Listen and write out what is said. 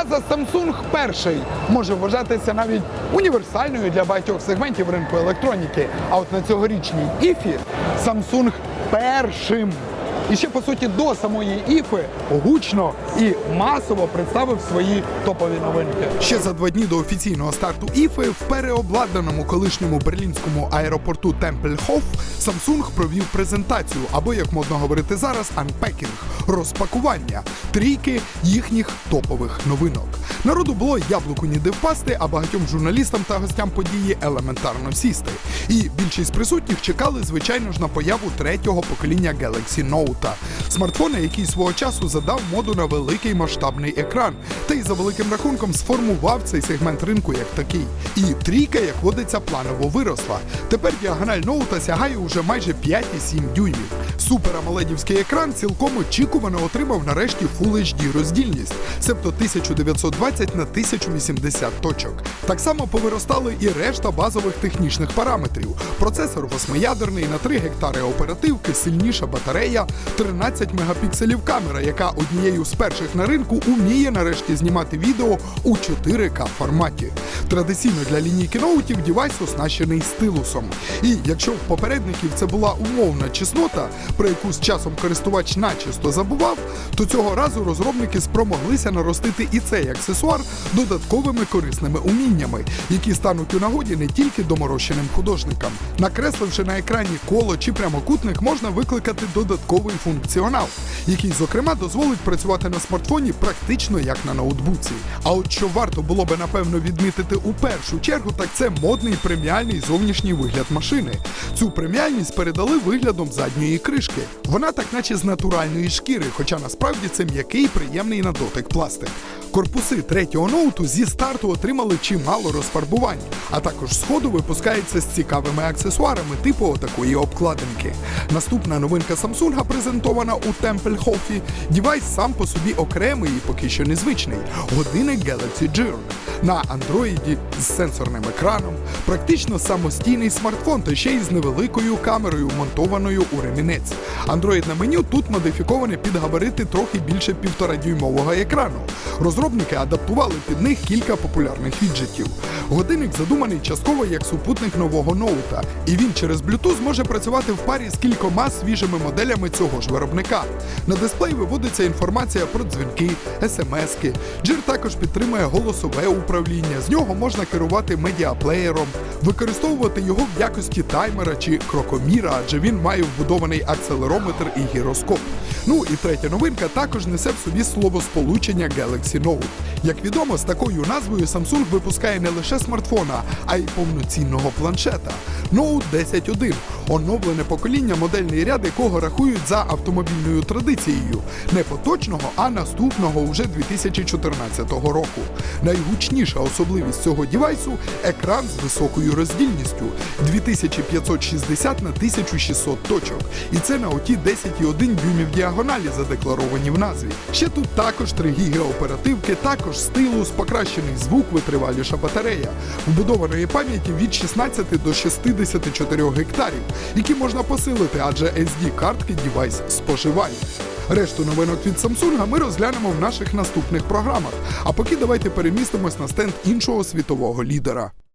фраза Samsung перший може вважатися навіть універсальною для багатьох сегментів ринку електроніки. А от на цьогорічній іфі Samsung першим. І ще по суті до самої іфи гучно і масово представив свої топові новинки. Ще за два дні до офіційного старту іфи в переобладнаному колишньому берлінському аеропорту Темпельхоф Samsung провів презентацію, або як модно говорити зараз, анпекінг, розпакування трійки їхніх топових новинок. Народу було яблуку ніде впасти, а багатьом журналістам та гостям події елементарно сісти. І більшість присутніх чекали, звичайно ж, на появу третього покоління Galaxy Note. Смартфона, який свого часу задав моду на великий масштабний екран, та й за великим рахунком сформував цей сегмент ринку як такий. І трійка, як водиться, планово виросла. Тепер діагональ ноута сягає уже майже 5,7 дюймів. Суперамоледівський екран цілком очікувано отримав нарешті Full HD роздільність, себто 1920 на 1080 точок. Так само повиростали і решта базових технічних параметрів. Процесор восьмиядерний на 3 гектари оперативки, сильніша батарея, 13 мегапікселів камера, яка однією з перших на ринку уміє нарешті знімати відео у 4К форматі. Традиційно для лінійки ноутів дівайс оснащений стилусом. І якщо в попередників це була умовна чеснота, про яку з часом користувач начисто забував, то цього разу розробники спромоглися наростити і цей аксесуар додатковими корисними уміннями, які стануть у нагоді не тільки доморощеним художникам. Накресливши на екрані коло чи прямокутник, можна викликати додатковий функціонал, який, зокрема, дозволить працювати на смартфоні практично як на ноутбуці. А от що варто було би напевно відмітити у першу чергу, так це модний преміальний зовнішній вигляд машини. Цю преміальність передали виглядом задньої кришки. Вона так наче з натуральної шкіри, хоча насправді це м'який приємний на дотик пластик. Корпуси третього ноуту зі старту отримали чимало розфарбувань, а також сходу випускається з цікавими аксесуарами типу такої обкладинки. Наступна новинка Samsung презентована у Темпельхофі. Дівайс сам по собі окремий і поки що незвичний. Годинник Galaxy Gear. На андроїді з сенсорним екраном, практично самостійний смартфон, та ще й з невеликою камерою, монтованою у ремінець. Андроїдне меню тут модифіковане під габарити трохи більше півтора-дюймового екрану. Розробники адаптували під них кілька популярних віджитів. Годинник задуманий частково як супутник нового ноута, і він через Bluetooth може працювати в парі з кількома свіжими моделями цього ж виробника. На дисплей виводиться інформація про дзвінки, смски. Джир також підтримує голосове управління. З нього можна керувати медіаплеєром, використовувати його в якості таймера чи крокоміра, адже він має вбудований акселерометр і гіроскоп. Ну і третя новинка також несе в собі словосполучення Galaxy Note. Як відомо, з такою назвою Samsung випускає не лише смартфона, а й повноцінного планшета. Note 10.1 оновлене покоління, модельний ряд якого рахують за автомобільною традицією не поточного, а наступного уже 2014 року. Найгучніша особливість цього дівайсу екран з високою роздільністю 2560 на 1600 точок. І це на оті 10,1 дюймів діагоналі задекларовані в назві. Ще тут також 3 гіги оперативки, також стилус, покращений звук, витриваліша батарея, вбудованої пам'яті від 16 до 64 гектарів, які можна посилити, адже SD-картки дівайс споживає. Решту новинок від Samsung ми розглянемо в наших наступних програмах. А поки давайте перемістимось на стенд іншого світового лідера.